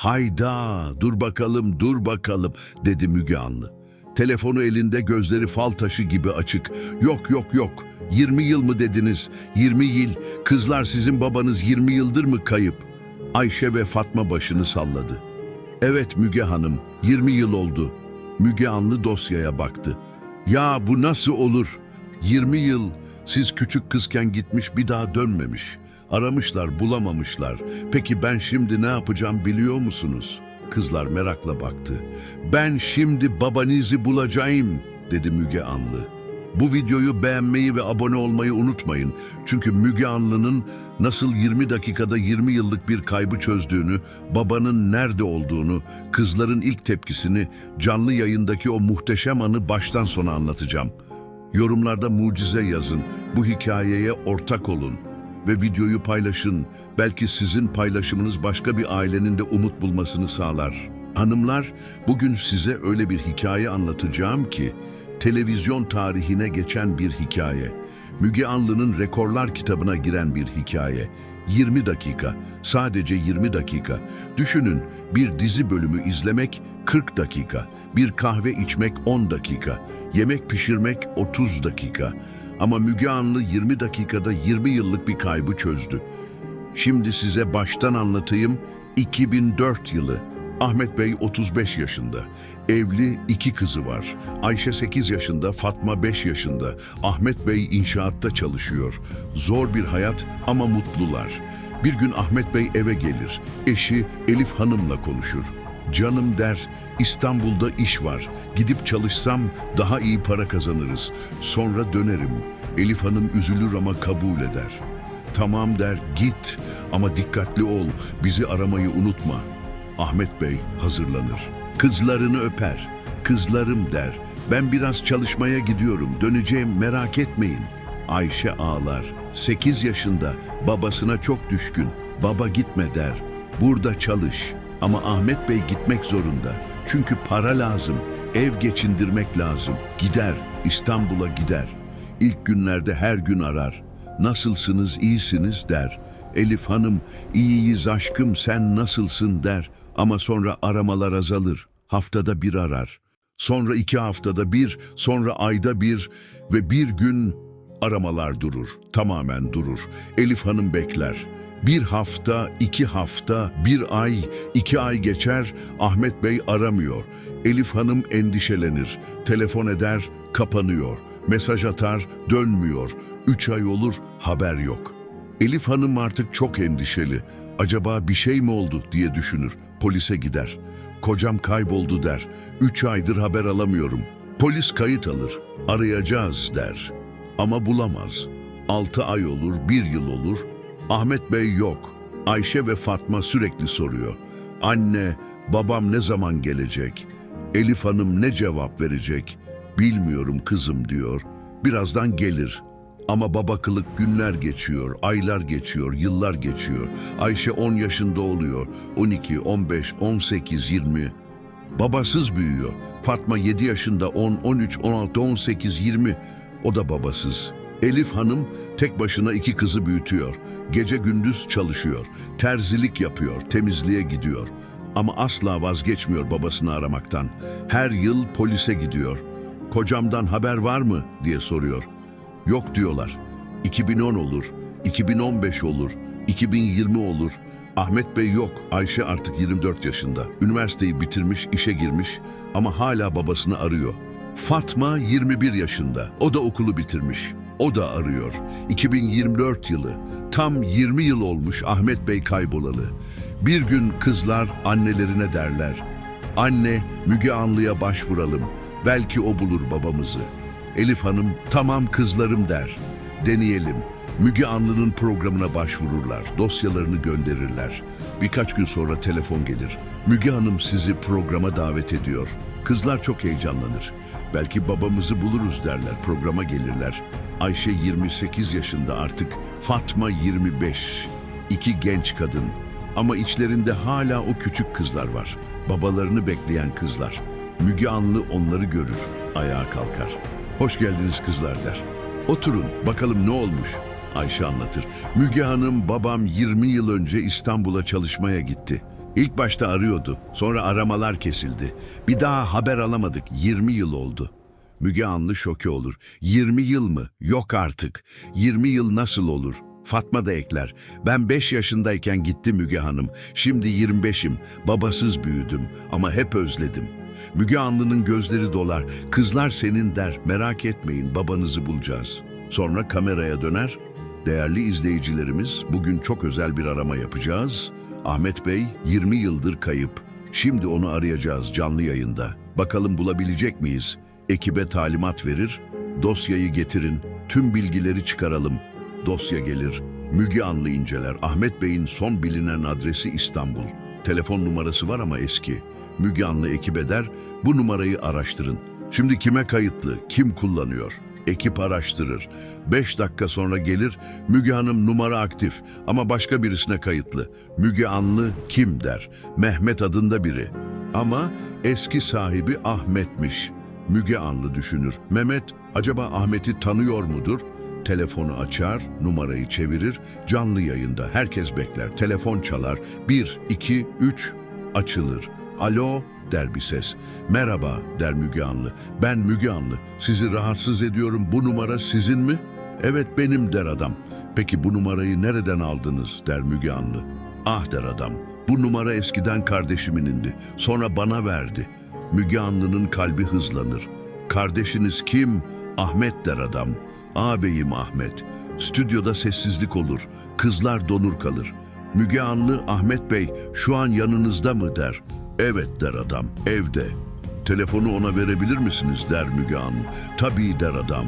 Hayda, dur bakalım, dur bakalım dedi Müge Anlı. Telefonu elinde gözleri fal taşı gibi açık. Yok yok yok, 20 yıl mı dediniz? 20 yıl, kızlar sizin babanız 20 yıldır mı kayıp? Ayşe ve Fatma başını salladı. Evet Müge Hanım, 20 yıl oldu. Müge Anlı dosyaya baktı. Ya bu nasıl olur? 20 yıl, siz küçük kızken gitmiş bir daha dönmemiş. Aramışlar, bulamamışlar. Peki ben şimdi ne yapacağım biliyor musunuz? Kızlar merakla baktı. Ben şimdi babanızı bulacağım, dedi Müge Anlı. Bu videoyu beğenmeyi ve abone olmayı unutmayın. Çünkü Müge Anlı'nın nasıl 20 dakikada 20 yıllık bir kaybı çözdüğünü, babanın nerede olduğunu, kızların ilk tepkisini, canlı yayındaki o muhteşem anı baştan sona anlatacağım. Yorumlarda mucize yazın, bu hikayeye ortak olun ve videoyu paylaşın. Belki sizin paylaşımınız başka bir ailenin de umut bulmasını sağlar. Hanımlar, bugün size öyle bir hikaye anlatacağım ki, televizyon tarihine geçen bir hikaye. Müge Anlı'nın rekorlar kitabına giren bir hikaye. 20 dakika, sadece 20 dakika. Düşünün bir dizi bölümü izlemek 40 dakika, bir kahve içmek 10 dakika, yemek pişirmek 30 dakika. Ama Müge Anlı 20 dakikada 20 yıllık bir kaybı çözdü. Şimdi size baştan anlatayım. 2004 yılı. Ahmet Bey 35 yaşında. Evli iki kızı var. Ayşe 8 yaşında, Fatma 5 yaşında. Ahmet Bey inşaatta çalışıyor. Zor bir hayat ama mutlular. Bir gün Ahmet Bey eve gelir. Eşi Elif Hanım'la konuşur. Canım der, İstanbul'da iş var. Gidip çalışsam daha iyi para kazanırız. Sonra dönerim. Elif Hanım üzülür ama kabul eder. Tamam der, git ama dikkatli ol, bizi aramayı unutma. Ahmet Bey hazırlanır. Kızlarını öper. Kızlarım der. Ben biraz çalışmaya gidiyorum. Döneceğim merak etmeyin. Ayşe ağlar. 8 yaşında babasına çok düşkün. Baba gitme der. Burada çalış. Ama Ahmet Bey gitmek zorunda. Çünkü para lazım. Ev geçindirmek lazım. Gider. İstanbul'a gider. İlk günlerde her gün arar. Nasılsınız, iyisiniz der. Elif Hanım, iyiyiz aşkım sen nasılsın der. Ama sonra aramalar azalır. Haftada bir arar. Sonra iki haftada bir, sonra ayda bir ve bir gün aramalar durur. Tamamen durur. Elif Hanım bekler. Bir hafta, iki hafta, bir ay, iki ay geçer, Ahmet Bey aramıyor. Elif Hanım endişelenir. Telefon eder, kapanıyor. Mesaj atar, dönmüyor. Üç ay olur, haber yok. Elif Hanım artık çok endişeli. Acaba bir şey mi oldu diye düşünür. Polise gider. Kocam kayboldu der. Üç aydır haber alamıyorum. Polis kayıt alır. Arayacağız der. Ama bulamaz. Altı ay olur, bir yıl olur. Ahmet Bey yok. Ayşe ve Fatma sürekli soruyor. Anne, babam ne zaman gelecek? Elif Hanım ne cevap verecek? Bilmiyorum kızım diyor. Birazdan gelir. Ama baba kılık günler geçiyor, aylar geçiyor, yıllar geçiyor. Ayşe 10 yaşında oluyor. 12, 15, 18, 20. Babasız büyüyor. Fatma 7 yaşında 10, 13, 16, 18, 20. O da babasız. Elif Hanım tek başına iki kızı büyütüyor. Gece gündüz çalışıyor. Terzilik yapıyor, temizliğe gidiyor. Ama asla vazgeçmiyor babasını aramaktan. Her yıl polise gidiyor. Kocamdan haber var mı diye soruyor. Yok diyorlar. 2010 olur, 2015 olur, 2020 olur. Ahmet Bey yok. Ayşe artık 24 yaşında. Üniversiteyi bitirmiş, işe girmiş ama hala babasını arıyor. Fatma 21 yaşında. O da okulu bitirmiş. O da arıyor. 2024 yılı. Tam 20 yıl olmuş Ahmet Bey kaybolalı. Bir gün kızlar annelerine derler. Anne Müge Anlı'ya başvuralım. Belki o bulur babamızı. Elif Hanım tamam kızlarım der. Deneyelim. Müge Anlı'nın programına başvururlar. Dosyalarını gönderirler. Birkaç gün sonra telefon gelir. Müge Hanım sizi programa davet ediyor. Kızlar çok heyecanlanır. Belki babamızı buluruz derler. Programa gelirler. Ayşe 28 yaşında artık. Fatma 25. İki genç kadın. Ama içlerinde hala o küçük kızlar var. Babalarını bekleyen kızlar. Müge Anlı onları görür. Ayağa kalkar. Hoş geldiniz kızlar der. Oturun bakalım ne olmuş? Ayşe anlatır. Müge Hanım babam 20 yıl önce İstanbul'a çalışmaya gitti. İlk başta arıyordu. Sonra aramalar kesildi. Bir daha haber alamadık. 20 yıl oldu. Müge Anlı şoke olur. 20 yıl mı? Yok artık. 20 yıl nasıl olur? Fatma da ekler. Ben 5 yaşındayken gitti Müge Hanım. Şimdi 25'im. Babasız büyüdüm ama hep özledim. Müge Anlı'nın gözleri dolar. Kızlar senin der. Merak etmeyin babanızı bulacağız. Sonra kameraya döner. Değerli izleyicilerimiz bugün çok özel bir arama yapacağız. Ahmet Bey 20 yıldır kayıp. Şimdi onu arayacağız canlı yayında. Bakalım bulabilecek miyiz? Ekibe talimat verir. Dosyayı getirin. Tüm bilgileri çıkaralım. Dosya gelir. Müge Anlı inceler. Ahmet Bey'in son bilinen adresi İstanbul. Telefon numarası var ama eski. Müge Anlı ekibe der, bu numarayı araştırın. Şimdi kime kayıtlı, kim kullanıyor? Ekip araştırır. Beş dakika sonra gelir, Müge Hanım numara aktif ama başka birisine kayıtlı. Müge Anlı kim der? Mehmet adında biri. Ama eski sahibi Ahmet'miş. Müge Anlı düşünür. Mehmet acaba Ahmet'i tanıyor mudur? Telefonu açar, numarayı çevirir, canlı yayında herkes bekler. Telefon çalar, bir, iki, üç, açılır. Alo der bir ses. Merhaba der Müge Anlı. Ben Müge Anlı. Sizi rahatsız ediyorum. Bu numara sizin mi? Evet benim der adam. Peki bu numarayı nereden aldınız der Müge Anlı. Ah der adam. Bu numara eskiden kardeşiminindi. Sonra bana verdi. Müge Anlı'nın kalbi hızlanır. Kardeşiniz kim? Ahmet der adam. Ağabeyim Ahmet. Stüdyoda sessizlik olur. Kızlar donur kalır. Müge Anlı Ahmet Bey şu an yanınızda mı der. Evet der adam. Evde. Telefonu ona verebilir misiniz der Müge Anlı. Tabii der adam.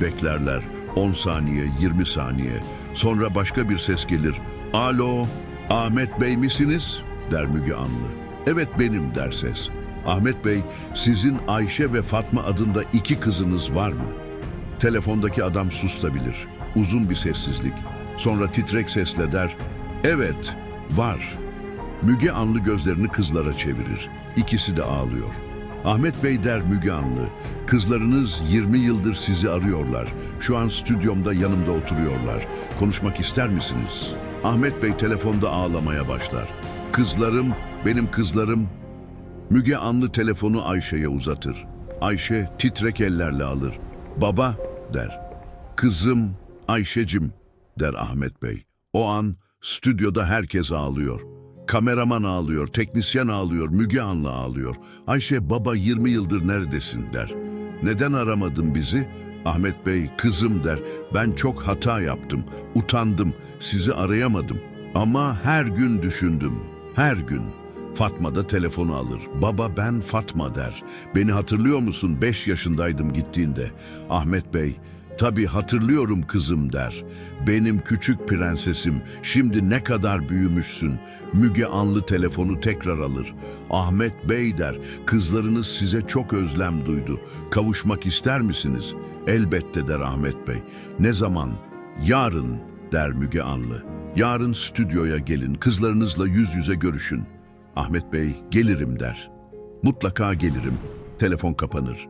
Beklerler. 10 saniye, 20 saniye. Sonra başka bir ses gelir. Alo, Ahmet Bey misiniz? der Müge Anlı. Evet benim der ses. Ahmet Bey, sizin Ayşe ve Fatma adında iki kızınız var mı? Telefondaki adam susabilir. Uzun bir sessizlik. Sonra titrek sesle der, evet, var. Müge Anlı gözlerini kızlara çevirir. İkisi de ağlıyor. Ahmet Bey der Müge Anlı, kızlarınız 20 yıldır sizi arıyorlar. Şu an stüdyomda yanımda oturuyorlar. Konuşmak ister misiniz? Ahmet Bey telefonda ağlamaya başlar. Kızlarım, benim kızlarım. Müge Anlı telefonu Ayşe'ye uzatır. Ayşe titrek ellerle alır. Baba der. Kızım Ayşecim der Ahmet Bey. O an stüdyoda herkes ağlıyor. Kameraman ağlıyor, teknisyen ağlıyor, Müge Anlı ağlıyor. Ayşe baba 20 yıldır neredesin der. Neden aramadın bizi? Ahmet Bey kızım der. Ben çok hata yaptım, utandım, sizi arayamadım. Ama her gün düşündüm, her gün. Fatma da telefonu alır. Baba ben Fatma der. Beni hatırlıyor musun? Beş yaşındaydım gittiğinde. Ahmet Bey, tabii hatırlıyorum kızım der. Benim küçük prensesim, şimdi ne kadar büyümüşsün. Müge Anlı telefonu tekrar alır. Ahmet Bey der, kızlarınız size çok özlem duydu. Kavuşmak ister misiniz? Elbette der Ahmet Bey. Ne zaman? Yarın der Müge Anlı. Yarın stüdyoya gelin, kızlarınızla yüz yüze görüşün. Ahmet Bey gelirim der. Mutlaka gelirim. Telefon kapanır.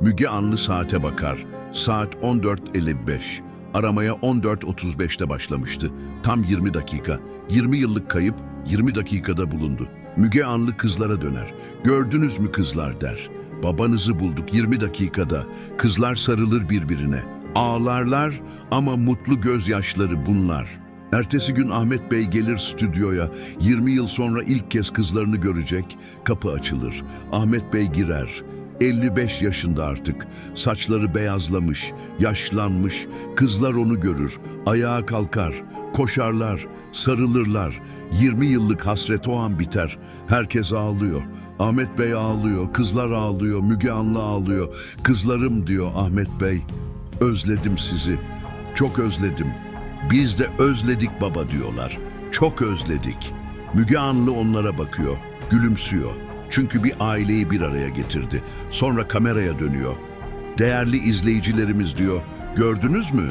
Müge Anlı saate bakar. Saat 14.55. Aramaya 14.35'te başlamıştı. Tam 20 dakika. 20 yıllık kayıp 20 dakikada bulundu. Müge Anlı kızlara döner. Gördünüz mü kızlar der. Babanızı bulduk 20 dakikada. Kızlar sarılır birbirine. Ağlarlar ama mutlu gözyaşları bunlar.'' Ertesi gün Ahmet Bey gelir stüdyoya. 20 yıl sonra ilk kez kızlarını görecek. Kapı açılır. Ahmet Bey girer. 55 yaşında artık. Saçları beyazlamış, yaşlanmış. Kızlar onu görür. Ayağa kalkar. Koşarlar, sarılırlar. 20 yıllık hasret o an biter. Herkes ağlıyor. Ahmet Bey ağlıyor, kızlar ağlıyor, Müge Anlı ağlıyor. Kızlarım diyor Ahmet Bey. Özledim sizi. Çok özledim. Biz de özledik baba diyorlar. Çok özledik. Müge Anlı onlara bakıyor, gülümsüyor. Çünkü bir aileyi bir araya getirdi. Sonra kameraya dönüyor. Değerli izleyicilerimiz diyor, gördünüz mü?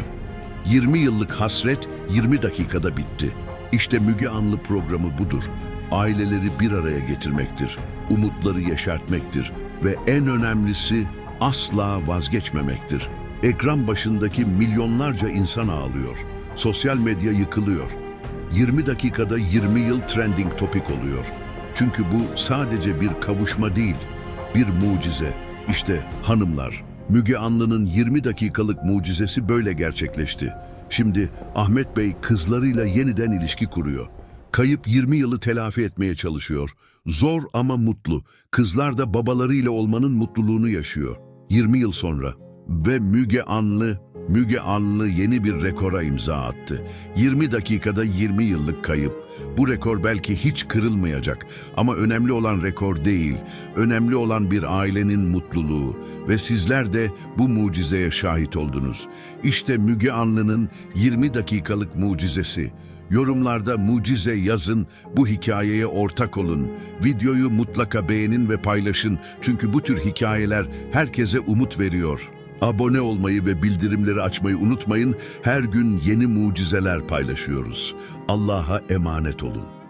20 yıllık hasret 20 dakikada bitti. İşte Müge Anlı programı budur. Aileleri bir araya getirmektir. Umutları yeşertmektir. Ve en önemlisi asla vazgeçmemektir. Ekran başındaki milyonlarca insan ağlıyor. Sosyal medya yıkılıyor. 20 dakikada 20 yıl trending topik oluyor. Çünkü bu sadece bir kavuşma değil, bir mucize. İşte hanımlar, Müge Anlı'nın 20 dakikalık mucizesi böyle gerçekleşti. Şimdi Ahmet Bey kızlarıyla yeniden ilişki kuruyor. Kayıp 20 yılı telafi etmeye çalışıyor. Zor ama mutlu. Kızlar da babalarıyla olmanın mutluluğunu yaşıyor. 20 yıl sonra. Ve Müge Anlı, Müge Anlı yeni bir rekora imza attı. 20 dakikada 20 yıllık kayıp. Bu rekor belki hiç kırılmayacak ama önemli olan rekor değil. Önemli olan bir ailenin mutluluğu ve sizler de bu mucizeye şahit oldunuz. İşte Müge Anlı'nın 20 dakikalık mucizesi. Yorumlarda mucize yazın, bu hikayeye ortak olun. Videoyu mutlaka beğenin ve paylaşın çünkü bu tür hikayeler herkese umut veriyor. Abone olmayı ve bildirimleri açmayı unutmayın. Her gün yeni mucizeler paylaşıyoruz. Allah'a emanet olun.